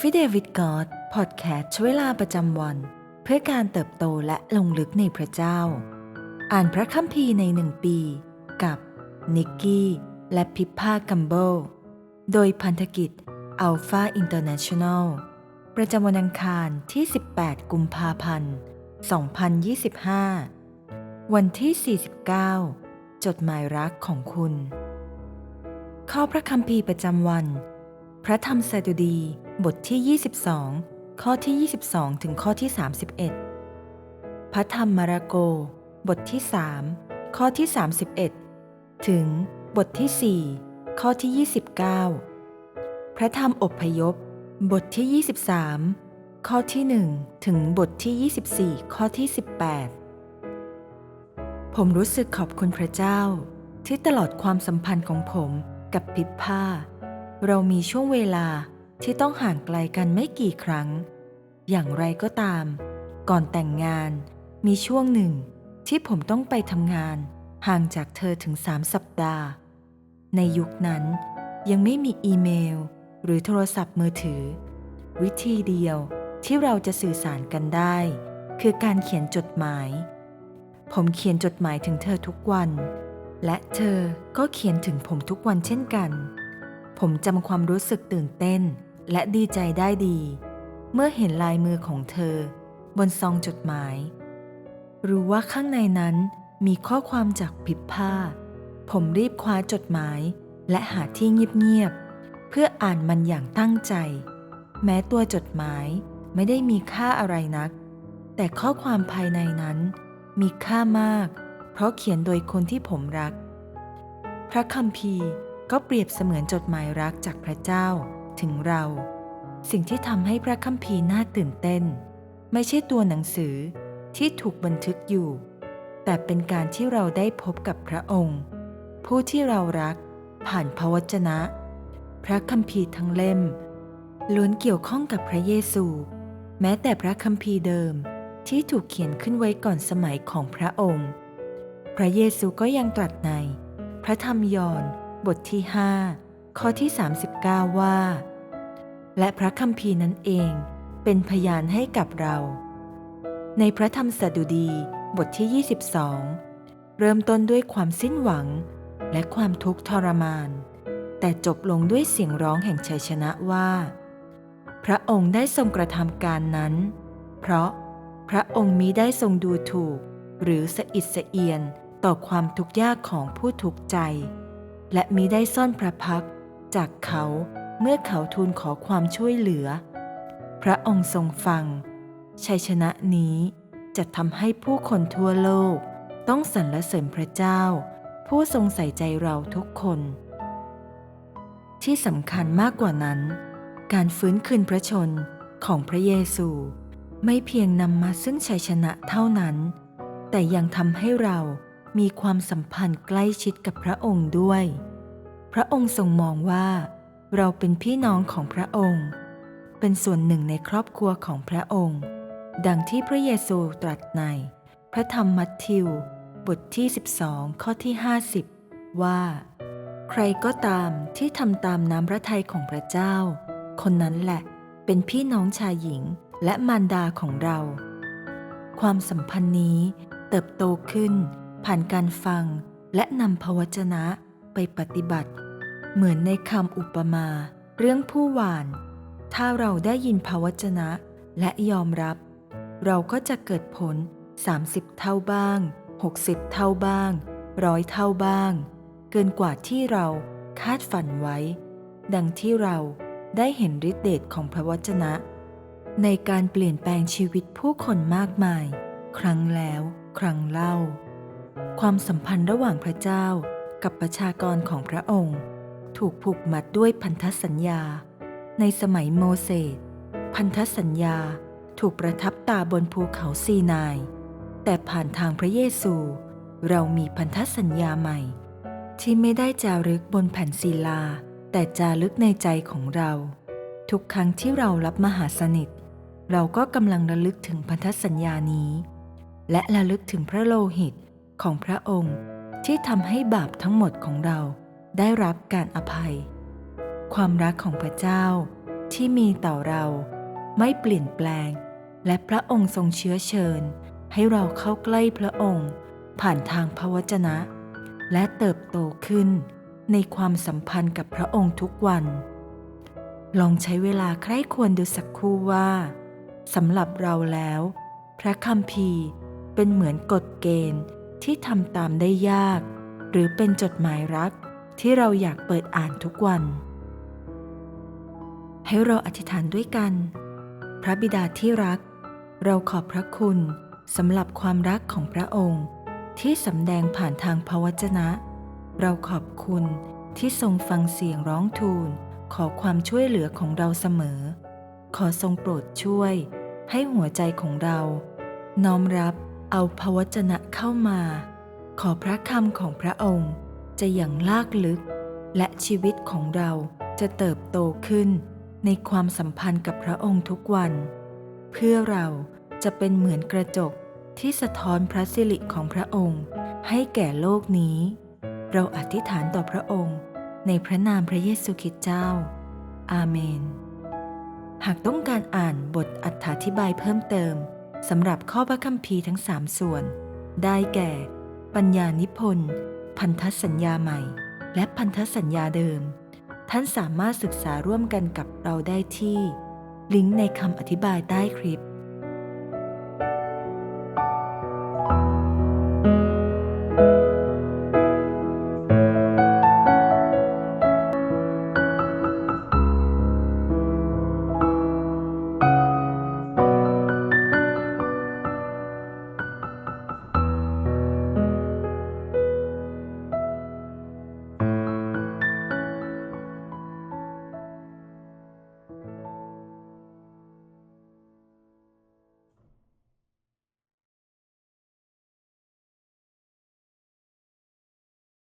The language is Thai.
Everyday with God Podcast ช่วยเวลาประจำวัน เพื่อการเติบโตและลงลึกในพระเจ้า อ่านพระคัมภีร์ในหนึ่งปี กับนิกกี้ และพิพากัมโบโดยพันธกิจ Alpha International ประจำวันอังคารที่ 18 กุมภาพันธ์ 2025 วันที่ 49 จดหมายรักของคุณ ข้อพระคัมภีร์ประจำวัน พระธรรมสดุดี บทที่ 22 ข้อที่ 22 ถึงข้อที่ 31 พระธรรมมาระโก บทที่ 3 ข้อที่ 31 ถึงบทที่ 4 ข้อที่ 29 พระธรรมอบพยพ บทที่ 23 ข้อที่ 1 ถึงบทที่ 24 ข้อที่ 18 ผมรู้สึกขอบคุณพระเจ้า ที่ตลอดความสัมพันธ์ของผมกับพิพผ้าเรามีช่วงเวลา ที่ต้องห่างไกลกันไม่กี่ครั้ง อย่างไรก็ตาม ก่อนแต่งงานมีช่วงหนึ่งที่ผมต้องไปทำงาน ห่างจากเธอถึงสามสัปดาห์ ในยุคนั้นยังไม่มีอีเมล หรือโทรศัพท์มือถือ วิธีเดียวที่เราจะสื่อสารกันได้ คือการเขียนจดหมาย ผมเขียนจดหมายถึงเธอทุกวัน และเธอก็เขียนถึงผมทุกวันเช่นกัน ผมจำความรู้สึกตื่นเต้น และดีใจได้ดี เมื่อเห็นลายมือของเธอ บนซองจดหมาย รู้ว่าข้างในนั้นมีข้อความจากผิบผ้า ผมรีบคว้าจดหมาย และหาที่เงียบๆเพื่ออ่านมันอย่างตั้งใจ แม้ตัวจดหมายไม่ได้มีค่าอะไรนัก แต่ข้อความภายในนั้นมีค่ามาก เพราะเขียนโดยคนที่ผมรัก พระคัมภีร์ก็เปรียบเสมือนจดหมายรักจากพระเจ้า ถึงเรา สิ่งที่ทำให้พระคัมภีร์น่าตื่นเต้น ไม่ใช่ตัวหนังสือที่ถูกบันทึกอยู่ แต่เป็นการที่เราได้พบกับพระองค์ ผู้ที่เรารักผ่านพระวจนะ พระคัมภีร์ทั้งเล่มล้วนเกี่ยวข้องกับพระเยซู แม้แต่พระคัมภีร์เดิมที่ถูกเขียนขึ้นไว้ก่อนสมัยของพระองค์ พระเยซูก็ยังตรัสใน พระธรรมยอห์นบทที่5 ข้อที่ 39 ว่า และพระคัมภีร์นั้นเองเป็นพยานให้กับเรา ในพระธรรมสดุดีบทที่ 22 เริ่มต้นด้วยความสิ้นหวังและความทุกข์ทรมาน แต่จบลงด้วยเสียงร้องแห่งชัยชนะว่า พระองค์ได้ทรงกระทำการนั้น เพราะพระองค์มิได้ทรงดูถูก หรือสะอิดสะเอียนต่อความทุกข์ยากของผู้ทุกข์ใจ และมิได้ซ่อนพระพัก จากเขาเมื่อเขาทูลขอความช่วยเหลือ พระองค์ทรงฟัง ชัยชนะนี้จะทำให้ผู้คนทั่วโลกต้องสรรเสริญพระเจ้า ผู้ทรงใส่ใจเราทุกคน ที่สำคัญมากกว่านั้น การฟื้นคืนพระชนของพระเยซู ไม่เพียงนำมาซึ่งชัยชนะเท่านั้น แต่ยังทำให้เรามีความสัมพันธ์ใกล้ชิดกับพระองค์ด้วย ระองค์ทรงมองว่า เราเป็นพี่น้องของพระองค์ เป็นส่วนหนึ่งในครอบครัวของพระองค์ ดังที่พระเยซูตรัสใน พระธรรมมัทธิว บทที่ 12 ข้อที่ 50 ว่า ใครก็ตามที่ทำตามน้ำพระทัยของพระเจ้า คนนั้นแหละเป็นพี่น้องชายหญิงและมารดาของเรา ความสัมพันธ์นี้เติบโตขึ้นผ่านการฟังและนำพระวจนะไปปฏิบัติ เหมือนในคำอุปมา เรื่องผู้หวาน ถ้าเราได้ยินพระวจนะและยอมรับ เราก็จะเกิดผล 30 เท่าบ้าง 60 เท่าบ้างร้อยเท่าบ้าง เกินกว่าที่เราคาดฝันไว้ ดังที่เราได้เห็นฤทธิเดชของพระวจนะ ในการเปลี่ยนแปลงชีวิตผู้คนมากมาย ครั้งแล้ว ครั้งเล่า ความสัมพันธ์ระหว่างพระเจ้ากับประชากรของพระองค์ ถูกผูกมัดด้วยพันธสัญญา ในสมัยโมเสสพันธสัญญาถูกประทับตาบนภูเขาซีนาย แต่ผ่านทางพระเยซู เรามีพันธสัญญาใหม่ ที่ไม่ได้จารึกบนแผ่นศิลา แต่จารึกในใจของเรา ทุกครั้งที่เรารับมหาสนิท เราก็กำลังระลึกถึงพันธสัญญานี้ และระลึกถึงพระโลหิตของพระองค์ที่ทำให้บาปทั้งหมดของเรา ได้รับการอภัย ความรักของพระเจ้าที่มีต่อเราไม่เปลี่ยนแปลง และพระองค์ทรงเชื้อเชิญ ให้เราเข้าใกล้พระองค์ ผ่านทางพระวจนะ และเติบโตขึ้นในความสัมพันธ์กับพระองค์ทุกวัน ลองใช้เวลาใคร่ควรดูสักครู่ว่าสำหรับเราแล้ว พระคัมภีร์เป็นเหมือนกฎเกณฑ์ที่ทำตามได้ยาก หรือเป็นจดหมายรัก ที่เราอยากเปิดอ่านทุกวัน ให้เราอธิษฐานด้วยกัน พระบิดาที่รัก เราขอบพระคุณสำหรับความรักของพระองค์ ที่สำแดงผ่านทางพระวจนะ เราขอบคุณที่ทรงฟังเสียงร้องทูล ขอความช่วยเหลือของเราเสมอ ขอทรงโปรดช่วย ให้หัวใจของเรา น้อมรับเอาพระวจนะเข้ามา ขอพระคำของพระองค์ จะอย่างลากลึก และชีวิตของเราจะเติบโตขึ้นในความสัมพันธ์กับพระองค์ทุกวัน เพื่อเราจะเป็นเหมือนกระจกที่สะท้อนพระสิริของพระองค์ ให้แก่โลกนี้ เราอธิษฐานต่อพระองค์ ในพระนามพระเยซูคริสต์เจ้า อาเมน หากต้องการอ่านบทอธิบายเพิ่มเติมสำหรับข้อพระคัมภีร์ทั้งสามส่วน ได้แก่ ปัญญานิพนธ์ พันธสัญญาใหม่ และพันธสัญญาเดิม ท่านสามารถศึกษาร่วมกันกับเราได้ที่ ลิงก์ในคำอธิบายใต้คลิป